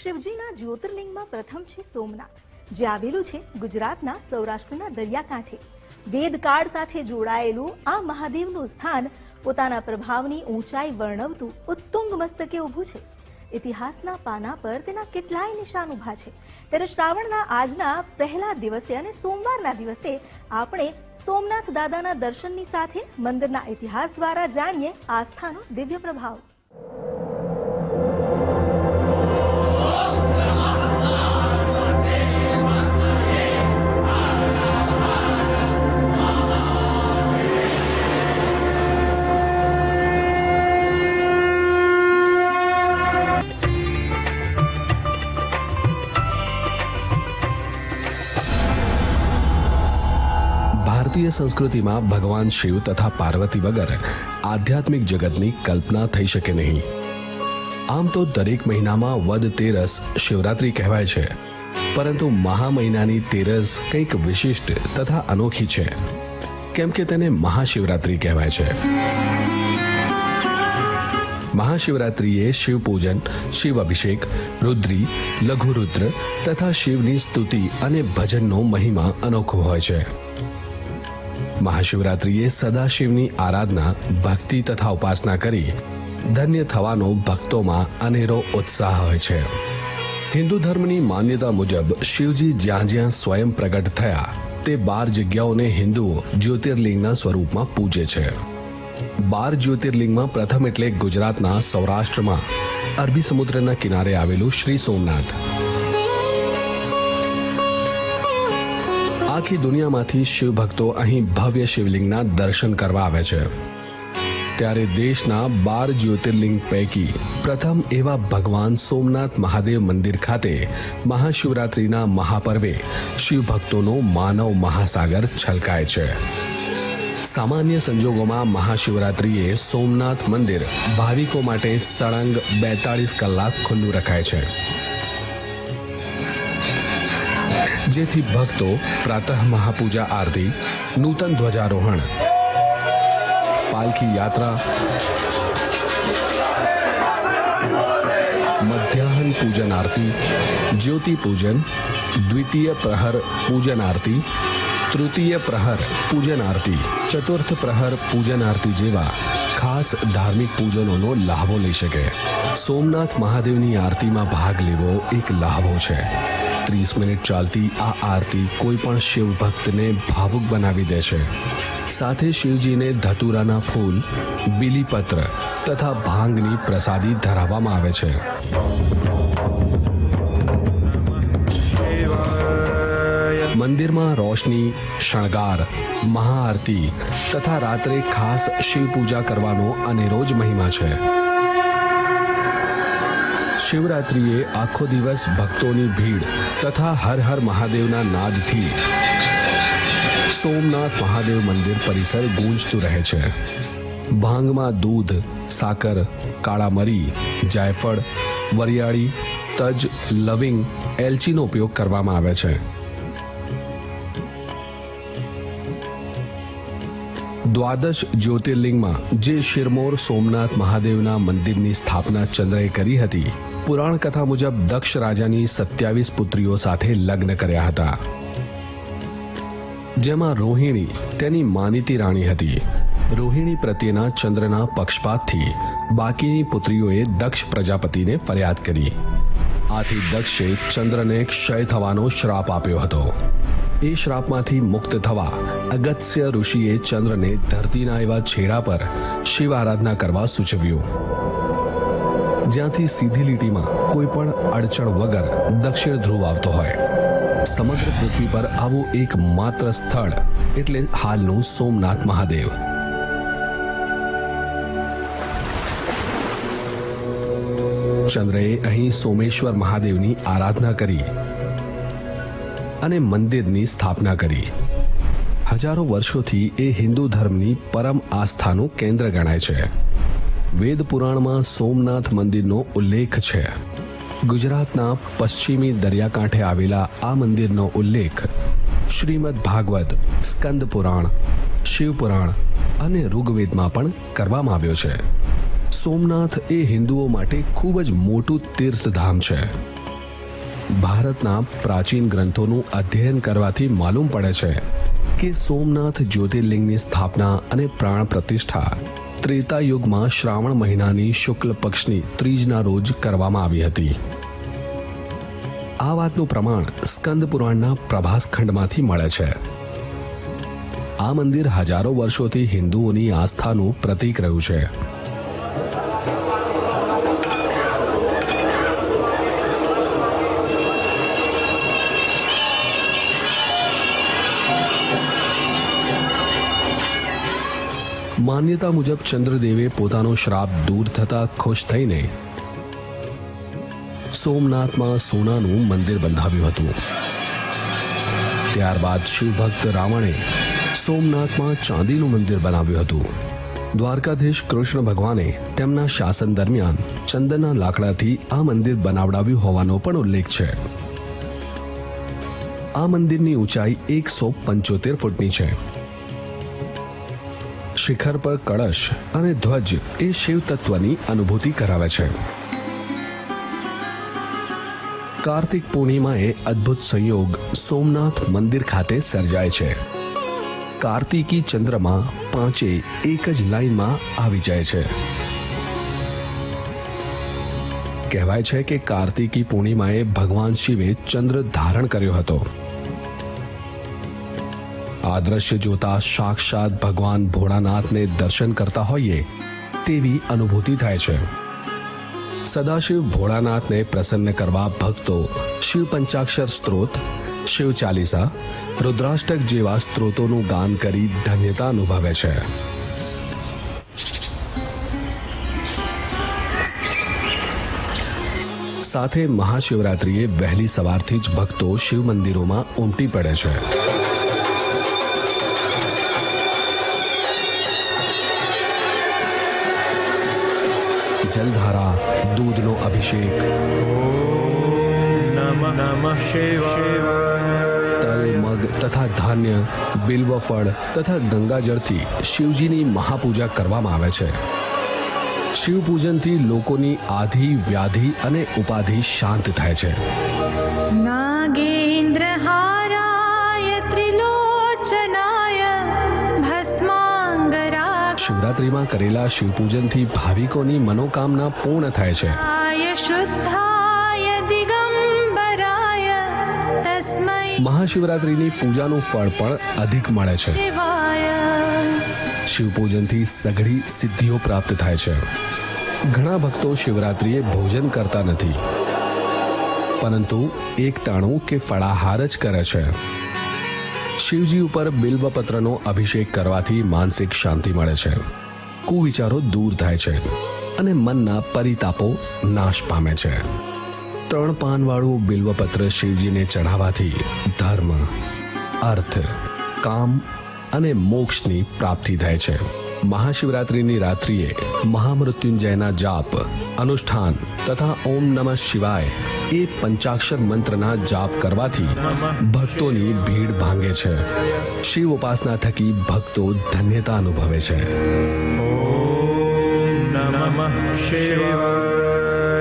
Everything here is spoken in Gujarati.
શિવજીના જ્યોતિર્લિંગમાં પ્રથમ છે સોમનાથ. જે આવેલું છે ગુજરાતના સૌરાષ્ટ્રના દરિયાકાંઠે. વેદકાળ સાથે જોડાયેલું આ મહાદેવનું સ્થાન પોતાના પ્રભાવની ઊંચાઈ વર્ણવતું ઉત્તુંગ મસ્તકે ઊભું છે. ઇતિહાસના પાના પર તેના કેટલાય નિશાન ઊભા છે. ત્યારે શ્રાવણના આજના પહેલા દિવસે અને સોમવારના દિવસે આપણે સોમનાથ દાદાના દર્શનની સાથે મંદિરના ઇતિહાસ દ્વારા જાણીએ આસ્થાનો દિવ્ય પ્રભાવ. ભારતીય સંસ્કૃતિમાં ભગવાન શિવ તથા પાર્વતી વગર આધ્યાત્મિક જગતની કલ્પના થઈ શકે નહીં. આમ તો દરેક મહિનામાં વદ, તેરસ, શિવરાત્રી કહેવાય છે. પરંતુ મહા મહિનાની તેરસ કંઈક વિશિષ્ટ તથા અનોખી છે. કેમ કે તેને મહાશિવરાત્રી કહેવાય છે. મહાશિવરાત્રિએ શિવ પૂજન શિવ અભિષેક રુદ્રી, લઘુરુદ્ર તથા શિવની સ્તુતિ અને ભજનનો મહિમા અનોખો હોય છે. મહાશિવરાત્રિએ સદાશિવની આરાધના, ભક્તિ તથા ઉપાસના કરી ધન્ય થવાનો ભક્તોમાં અનેરો ઉત્સાહ હોય છે. હિન્દુ ધર્મની માન્યતા મુજબ શિવજી જ્યાં જ્યાં સ્વયં પ્રગટ થયા, તે બાર જગ્યાઓને હિન્દુઓ જ્યોતિર્લિંગના સ્વરૂપમાં પૂજે છે. બાર જ્યોતિર્લિંગમાં પ્રથમ એટલે ગુજરાતના સૌરાષ્ટ્રમાં, અરબી સમુદ્રના કિનારે આવેલું શ્રી સોમનાથ. આખી દુનિયામાંથી શિવ ભક્તો અહીં ભવ્ય શિવલિંગના દર્શન કરવા આવે છે. ત્યારે દેશના બાર જ્યોતિર્લિંગ પૈકી પ્રથમ એવા ભગવાન સોમનાથ મહાદેવ મંદિર ખાતે મહાશિવરાત્રિના મહાપર્વે શિવ ભક્તોનો માનવ મહાસાગર છલકાય છે. સામાન્ય સંજોગોમાં મહાશિવરાત્રિએ સોમનાથ મંદિર ભાવિકો માટે સળંગ બેતાળીસ કલાક ખુલ્લું રખાય છે. જેથી ભક્તો પ્રાતઃ મહાપૂજા આરતી, નૂતન ધ્વજારોહણ, પાલખી યાત્રા, મધ્યાહન પૂજન આરતી, જ્યોતિ પૂજન, દ્વિતીય પ્રહર પૂજન આરતી, તૃતીય પ્રહર પૂજન આરતી, ચતુર્થ પ્રહર પૂજન આરતી જેવા ખાસ ધાર્મિક પૂજનોનો લાહવો લઈ શકે. સોમનાથ મહાદેવની આરતીમાં ભાગ લેવો એક લાહવો છે. ત્રીસ મિનિટ ચાલતી આ આરતી કોઈ પણ શિવ ભક્તને ભાવુક બનાવી દે છે સાથે શિવજીને ધતુરાના ફૂલ, બીલીપત્ર તથા ભાંગની પ્રસાદી ધરાવવામાં આવે છે. મંદિરમાં રોશની, શણગાર, મહાઆરતી તથા રાત્રે ખાસ શિવ પૂજા કરવાનો અનેરો જ મહિમા છે. શિવરાત્રિએ આખો દિવસ ભક્તોની ભીડ તથા હર હર મહાદેવના નાદથી સોમનાથ મહાદેવ મંદિર પરિસર ગૂંજતું રહે છે. ભાંગમાં દૂધ, સાકર કાળા મરી જાયફળ, વરિયાળી, તજ, લવિંગ, એલચીનો ઉપયોગ કરવામાં આવે છે. દ્વાદશ જ્યોતિર્લિંગમાં જે શિરમોર સોમનાથ મહાદેવના મંદિરની સ્થાપના ચંદ્રએ કરી હતી પુરાણ કથા મુજબ દક્ષ રાજાની સત્યાવીસ પુત્રીઓ સાથે લગ્ન કર્યા હતા. જેમાં રોહિણી તેની માનીતી રાણી હતી. રોહિણી પ્રત્યેના ચંદ્રના પક્ષપાતથી બાકીની પુત્રીઓએ દક્ષ પ્રજાપતિને ફરિયાદ કરી. આથી દક્ષે ચંદ્રને ક્ષય થવાનો શ્રાપ આપ્યો હતો. એ શ્રાપમાંથી મુક્ત થવા અગત્ય ઋષિએ ચંદ્રને ધરતીના એવા છેડા પર શિવ આરાધના કરવા સૂચવ્યું. જ્યાંથી સીધી લીટીમાં કોઈ પણ અડચણ વગર દક્ષિણ ધ્રુવ આવતો હોય. સમગ્ર પૃથ્વી પર આવું એક માત્ર સ્થળ એટલે હાલનું સોમનાથ મહાદેવ. ચંદ્રએ અહીં સોમેશ્વર મહાદેવની આરાધના કરી અને મંદિરની સ્થાપના કરી. હજારો વર્ષોથી એ હિન્દુ ધર્મની પરમ આસ્થાનું કેન્દ્ર ગણાય છે. વેદ પુરાણમાં સોમનાથ મંદિરનો ઉલ્લેખ છે. ગુજરાતના પશ્ચિમી દરિયાકાંઠે આવેલા આ મંદિરનો ઉલ્લેખ શ્રીમદ ભાગવત, સ્કંદ પુરાણ શિવપુરાણ અને ઋગ્વેદમાં પણ કરવામાં આવ્યો છે. સોમનાથ એ હિન્દુઓ માટે ખૂબ જ મોટું તીર્થધામ છે. ભારતના પ્રાચીન ગ્રંથોનું અધ્યયન કરવાથી માલુમ પડે છે કે સોમનાથ જ્યોતિર્લિંગની સ્થાપના અને પ્રાણ પ્રતિષ્ઠા ત્રેતા યુગમાં શ્રાવણ મહિનાની શુક્લ પક્ષની ત્રીજના રોજ કરવામાં આવી હતી. આ વાતનું પ્રમાણ સ્કંદ પુરાણના પ્રભાસ ખંડમાંથી મળે છે. આ મંદિર હજારો વર્ષોથી હિન્દુઓની આસ્થાનું પ્રતીક રહ્યું છે. માન્યતા મુજબ ચંદ્રદેવે પોતાનો શ્રાપ દૂર થતા ખુશ થઈને સોમનાથમાં સોનાનું મંદિર બંધાવ્યું હતું. ત્યારબાદ શિવભક્ત રાવણે સોમનાથમાં ચાંદીનું મંદિર બનાવ્યું હતું. દ્વારકાધીશ કૃષ્ણ ભગવાને તેમના શાસન દરમિયાન ચંદનના લાકડાથી આ મંદિર બનાવડાવ્યું હોવાનો પણ ઉલ્લેખ છે. આ મંદિરની ઊંચાઈ એકસો પંચોતેર ફૂટની છે. શિખર પર કળશ અને ધ્વજ એ શિવ તત્વની અનુભૂતિ કરાવે છે. કાર્તિક પૂર્ણિમાએ અદ્ભુત સંયોગ સોમનાથ મંદિર ખાતે સર્જાય છે. કાર્તિકી ચંદ્રમાં પાંચે એક જ લાઈનમાં આવી જાય છે. કહેવાય છે કે કાર્તિકી પૂર્ણિમાએ ભગવાન શિવે ચંદ્ર ધારણ કર્યો હતો. આ દ્રશ્ય જોતા સાક્ષાત ભગવાન ભોળાનાથને દર્શન કરતા હોઈએ તેવી અનુભૂતિ થાય છે સદાશિવ ભોળાનાથને પ્રસન્ન કરવા ભક્તો શિવ પંચાક્ષર સ્ત્રોત શિવ ચાલીસા રુદ્રાષ્ટક જેવા સ્ત્રોતોનું ગાન કરી ધન્યતા અનુભવે છે સાથે મહાશિવરાત્રિએ વહેલી સવારથી જ ભક્તો શિવ મંદિરોમાં ઉમટી પડે છે જલધારા દૂધનો અભિષેક તલ મગ તથા ધાન્ય બિલ્વફળ તથા ગંગાજળથી શિવજીની મહાપૂજા કરવામાં આવે છે. શિવપૂજનથી લોકોની આધિ વ્યાધિ અને ઉપાધિ શાંત થાય છે. નાગે શિવરાત્રીમાં કરેલા શિવપૂજનથી ભાવિકોની મનોકામના પૂર્ણ થાય છે. મહાશિવરાત્રીની પૂજાનું ફળ પણ અધિક મળે છે. શિવપૂજનથી સઘળી સિદ્ધિઓ પ્રાપ્ત થાય છે. ઘણા ભક્તો શિવરાત્રિએ ભોજન કરતા નથી. પરંતુ એક ટાણું કે ફળાહાર જ કરે છે. શિવજી ઉપર બિલ્વપત્રનો અભિષેક કરવાથી માનસિક શાંતિ મળે છે. કુવિચારો દૂર થાય છે અને મનના પરિતાપો નાશ પામે છે. ત્રણ પાનવાળું બિલ્વપત્ર શિવજીને ચઢાવવાથી ધર્મ, અર્થ, કામ અને મોક્ષની પ્રાપ્તિ થાય છે. મહાશિવરાત્રિની રાત્રિએ મહામૃત્યુંજયના જાપ, અનુષ્ઠાન તથા ઓમ નમઃ શિવાય એ પંચાક્ષર મંત્રના જાપ કરવાથી ભક્તોની ભીડ ભાંગે છે. શિવ ઉપાસના થકી ભક્તો ધન્યતા અનુભવે છે. નમઃ શિવાય.